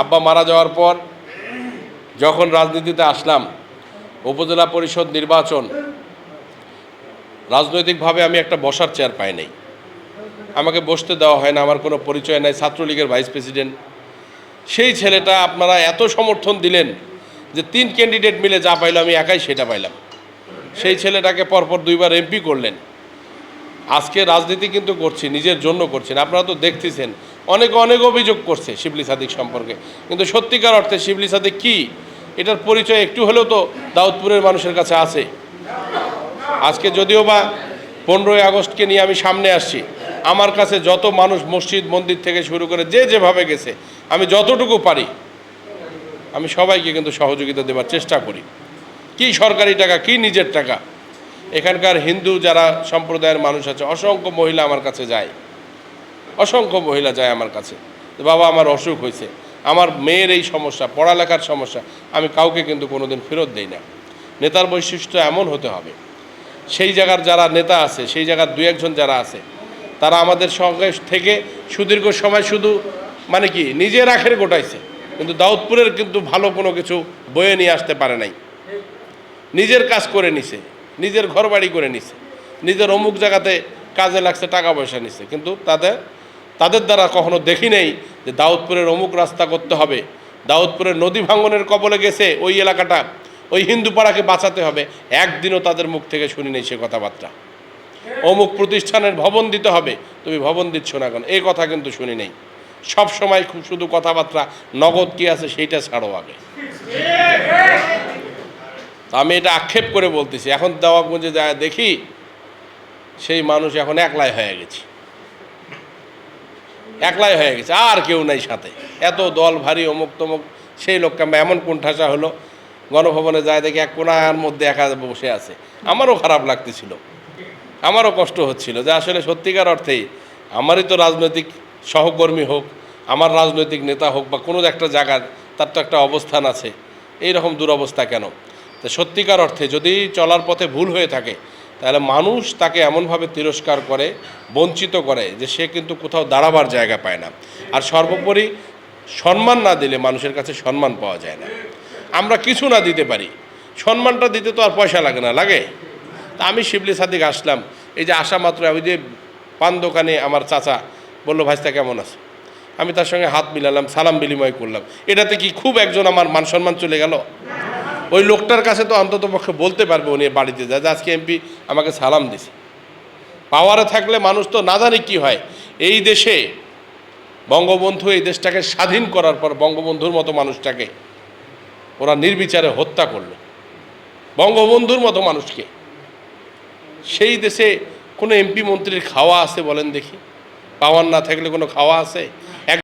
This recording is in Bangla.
আব্বা মারা যাওয়ার পর যখন রাজনীতিতে আসলাম, উপজেলা পরিষদ নির্বাচন, রাজনৈতিকভাবে আমি একটা বসার চেয়ার পাই নাই। আমাকে বসতে দেওয়া হয় না, আমার কোনো পরিচয় নাই, ছাত্রলীগের ভাইস প্রেসিডেন্ট সেই ছেলেটা আপনারা এত সমর্থন দিলেন যে তিন ক্যান্ডিডেট মিলে যা পাইলো আমি একাই সেটা পাইলাম। সেই ছেলেটাকে পরপর দুইবার এমপি করলেন। আজকে রাজনীতি কিন্তু করছি, নিজের জন্য করছেন আপনারা তো দেখতেছেন অনেক অনেক অভিযোগ করছে শিবলি সাদিক সম্পর্কে। কিন্তু সত্যিকার অর্থে শিবলি সাদিক কি? এটার পরিচয় একটু হলেও তো দাউদপুরের মানুষের কাছে আছে। আজকে যদিও বা পনেরোই আগস্টকে নিয়ে আমি সামনে আসছি, আমার কাছে যত মানুষ মসজিদ, মন্দির থেকে শুরু করে যে যেভাবে গেছে, আমি যতটুকু পারি, আমি সবাইকে কিন্তু সহযোগিতা দেওয়ার চেষ্টা করি। কি সরকারি টাকা, কি নিজের টাকা? এখানকার হিন্দু যারা সম্প্রদায়ের মানুষ আছে, অসংখ্য মহিলা আমার কাছে যায়। অসংখ্য মহিলা যায় আমার কাছে। বাবা, আমার অসুখ হয়েছে। আমার মেয়ের এই সমস্যা, পড়ালেখার সমস্যা, আমি কাউকে কিন্তু কোনোদিন ফেরত দেই না। নেতার বৈশিষ্ট্য এমন হতে হবে। সেই জায়গার যারা নেতা আছে, সেই জায়গার দু একজন যারা আছে, তারা আমাদের সঙ্গে থেকে সুদীর্ঘ সময় শুধু মানে কি, নিজের আখের গোটাইছে। কিন্তু দাউদপুরের কিন্তু ভালো কোনো কিছু বয়ে নিয়ে আসতে পারে নাই। নিজের কাজ করে নিছে, নিজের ঘর বাড়ি করে নিছে, নিজের অমুক জায়গাতে কাজে লাগছে, টাকা পয়সা নিছে। কিন্তু তাদের তাদের দ্বারা কখনো দেখি নেই যে দাউদপুরের অমুক রাস্তা করতে হবে। দাউদপুরের নদী ভাঙ্গনের কবলে গেছে ওই এলাকাটা। ওই হিন্দু পাড়াকে বাঁচাতে হবে। একদিনও তাদের মুখ থেকে শুনি নেই সে কথাবার্তা। অমুক প্রতিষ্ঠানের ভবন দিতে হবে। তুমি ভবন দিচ্ছ না কেন? এই কথা কিন্তু শুনি নেই। সব সময় খুব শুধু কথাবার্তা, নগদ কি আছে সেইটা ছাড়ো আগে। আমি এটা আক্ষেপ করে বলতেছি। এখন দেওয়াগঞ্জে যায় দেখি, সেই মানুষ এখন একলাই হয়ে গেছে। একলাই হয়ে গেছে, আর কেউ নাই সাথে। এত দল ভারী, অমুক তমুক, সেই লোককে এমন কোণঠাসা হলো, গণভবনে যায় দেখি এক কোনার মধ্যে একা বসে আছে। আমারও খারাপ লাগতেছিল। আমারও কষ্ট হচ্ছিল যে আসলে সত্যিকার অর্থেই আমারই তো রাজনৈতিক সহকর্মী হোক, আমার রাজনৈতিক নেতা হোক বা কোনো একটা জায়গার তার তো একটা অবস্থান আছে। এই রকম দুরবস্থা কেন? তো সত্যিকার অর্থে যদি চলার পথে ভুল হয়ে থাকে তাহলে মানুষ তাকে এমনভাবে তিরস্কার করে, বঞ্চিত করে যে সে কিন্তু কোথাও দাঁড়াবার জায়গা পায় না। আর সর্বোপরি সম্মান না দিলে মানুষের কাছে সম্মান পাওয়া যায় না। আমরা কিছু না দিতে পারি। সম্মানটা দিতে তো আর পয়সা লাগে না, লাগে? তা আমি শিবলি সাদিক আসলাম, এই যে আসা মাত্র ওই যে পান দোকানে আমার চাচা বলল, ভাইস্তা, কেমন আছে? আমি তার সঙ্গে হাত মিলালাম, সালাম বিনিময় করলাম। এটাতে কি খুব একজন আমার মান সম্মান চলে গেল? ওই লোকটার কাছে তো অন্তত পক্ষে বলতে পারবে উনি বাড়িতে যায় আজকে এমপি আমাকে সালাম দিছে। পাওয়ারে থাকলে মানুষ তো না জানি কী হয়। এই দেশে বঙ্গবন্ধু এই দেশটাকে স্বাধীন করার পর বঙ্গবন্ধুর মতো মানুষটাকে ওরা নির্বিচারে হত্যা করল। বঙ্গবন্ধুর মতো মানুষকে। সেই দেশে কোনো এমপি মন্ত্রীর খাওয়া আছে বলেন দেখি? পাওয়ার না থাকলে কোনো খাওয়া আছে?